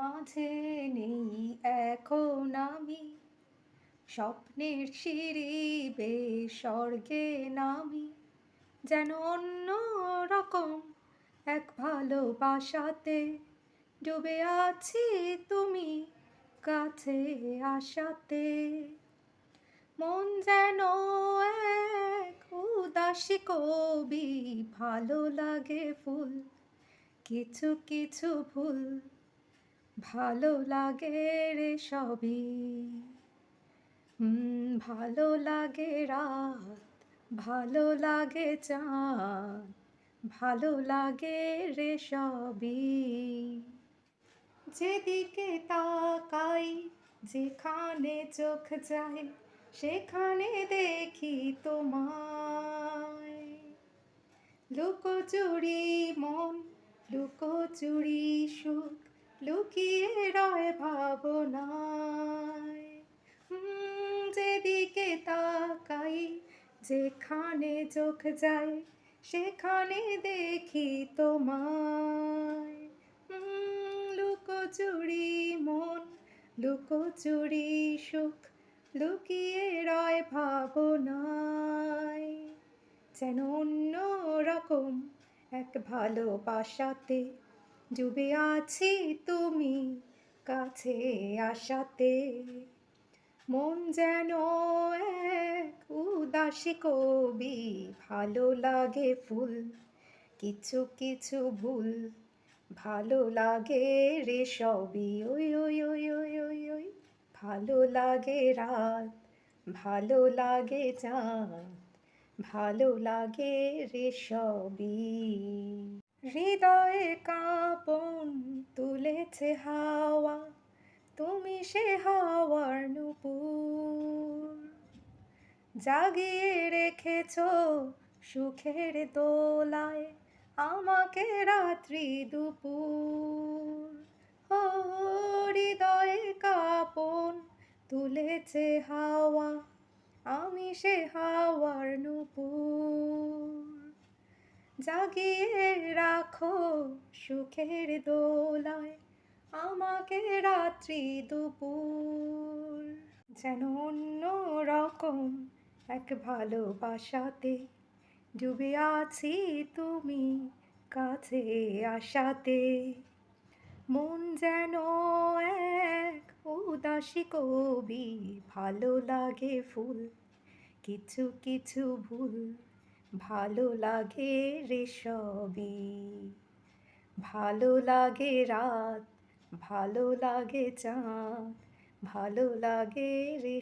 মাঝে নেই এখন আমি। স্বপ্নের সিঁড়ি বে স্বর্গে নামি। যেন অন্য রকম এক ভালোবাসাতে ডুবে আছি তুমি কাছে আসাতে মন যেন এক উদাসী কবি, ভালো লাগে ফুল, কিছু কিছু ভুল ভালো লাগে রে সবই। ভালো লাগে রাত, ভালো লাগে চাঁদ, ভালো লাগে রে সবই। যেদিকে তাকাই, যেখানে চোখ যায়, সেখানে দেখি তোমায়। লুকোচুরি মন, লুকোচুরি সুখ লুকিয়ে রয় ভাবনায়। যেদিকে তাকাই, যেখানে চোখ যায়, সেখানে দেখি তোমায়। লুকোচুরি মন লুকোচুরি সুখ, লুকিয়ে রয় ভাবনায়। যেন অন্য রকম এক ভালোবাসাতে ডুবে আছি তুমি কাছে আসাতে মন যেন এক উদাসী কবি, ভালো লাগে ফুল, কিছু কিছু ভুল, ভালো লাগে রে সবই। ওই ওই ওই ওই ওই ওই, ভালো লাগে রাত, ভালো লাগে চাঁদ, ভালো লাগে রে সবই। হৃদয়ে কাঁপন তুলেছে হাওয়া, তুমি সে হাওয়ার নুপুর। জাগিয়ে রেখেছ সুখের দোলায় আমাকে রাত্রি দুপুর। হৃদয়ে কাঁপন তুলেছে হাওয়া, আমি সে হাওয়ার নুপুর। জাগিয়ে রাখো সুখের দোলায়, আমাকে রাত্রি দুপুর। যেন অন্য রকম এক ভালোবাসাতে ডুবে আছি তুমি কাছে আসাতে মন যেন এক উদাসী কবি, ভালো লাগে ফুল, কিছু কিছু ভুল ভালো লাগে রে ভালো লাগে রাত ভালো লাগে চাঁদ ভালো লাগে রে